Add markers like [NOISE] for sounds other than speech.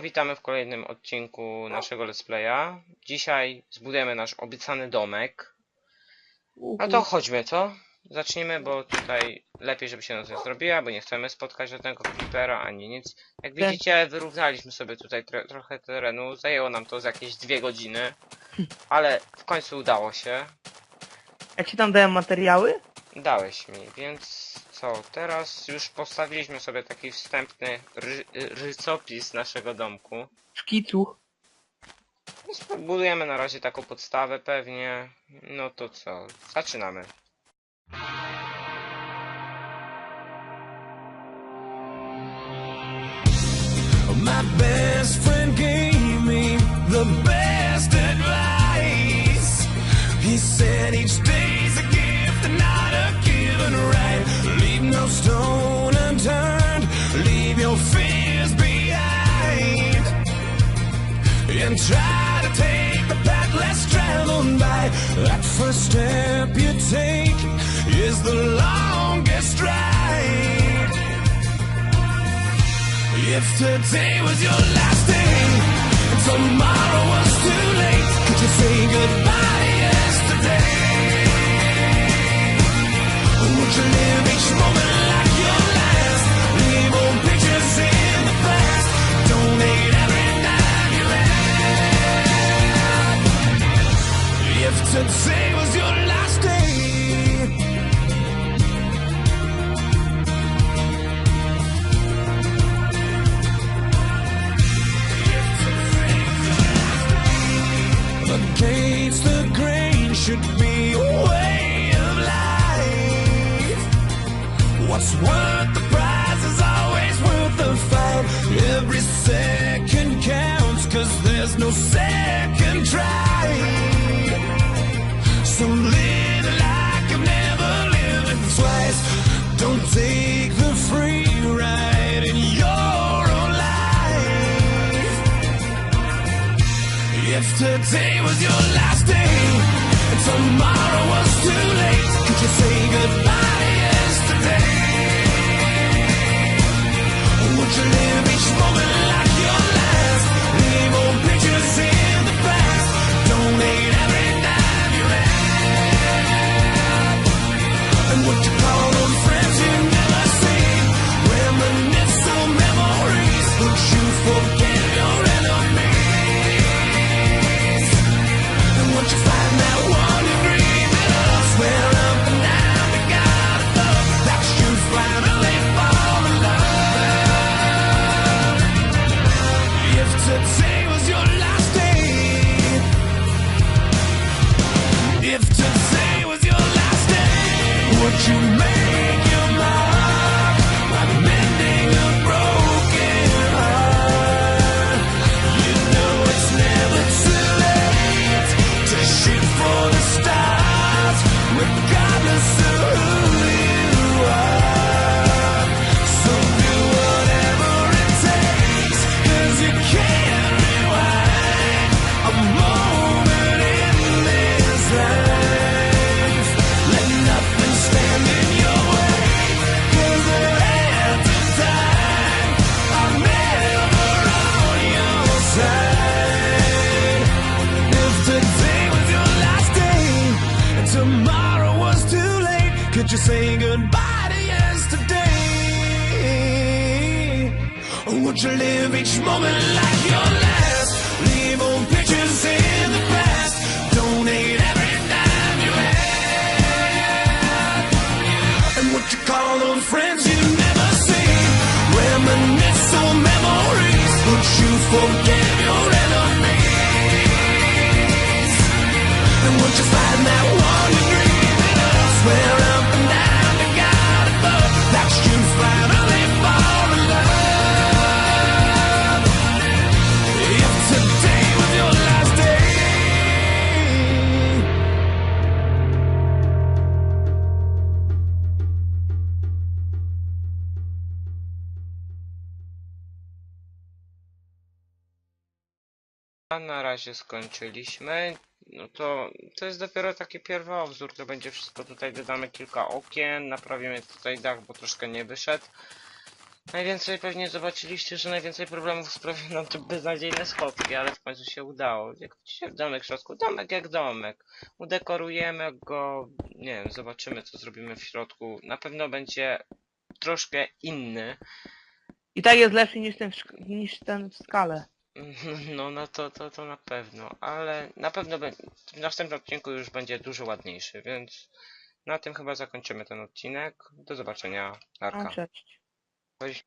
witamy w kolejnym odcinku naszego let's playa. Dzisiaj zbudujemy nasz obiecany domek. No to chodźmy, co? Zaczniemy, bo tutaj lepiej, żeby się noc nie zrobiła, bo nie chcemy spotkać żadnego creepera ani nic. Jak widzicie, wyrównaliśmy sobie tutaj tro trochę terenu. Zajęło nam to z jakieś dwie godziny, ale w końcu udało się. Jak ci tam dałem materiały? Dałeś mi, więc co? Teraz już postawiliśmy sobie taki wstępny ry rycopis naszego domku. Szkicu. No, Budujemy na razie taką podstawę pewnie. No to co? Zaczynamy. My best friend gave me the best advice. He said each day's And try to take the path less traveled by. That first step you take is the longest ride. If today was your last day and tomorrow was too late, could you say goodbye yesterday? Would you live each moment today was your last day. Against the grain should be a way of life. What's worth the prize is always worth the fight. Every second counts, cause there's no second try. So live like you've never lived twice. Don't take the free ride in your own life. If today was your last day and tomorrow was too late, could you say goodbye yesterday? Would you live each moment And would could you say goodbye to yesterday? Or would you live each moment like your last? Leave old pictures in the past. Donate every dime you have. And would you call on friends you never see? Reminisce on memories. Would you forgive A na razie skończyliśmy. No to, to jest dopiero taki pierwowzór, to będzie wszystko tutaj, dodamy kilka okien, naprawimy tutaj dach, bo troszkę nie wyszedł. Najwięcej pewnie zobaczyliście, że najwięcej problemów sprawiły nam te beznadziejne schodki, ale w końcu się udało. Jak widzicie w domek w środku, domek jak domek. Udekorujemy go, nie wiem, zobaczymy co zrobimy w środku. Na pewno będzie troszkę inny. I tak jest lepszy niż ten, w niż ten w skale. [LAUGHS] No, no to, to, to na pewno, ale na pewno w następnym odcinku już będzie dużo ładniejszy, więc na tym chyba zakończymy ten odcinek. Do zobaczenia. No, Narka. cześć.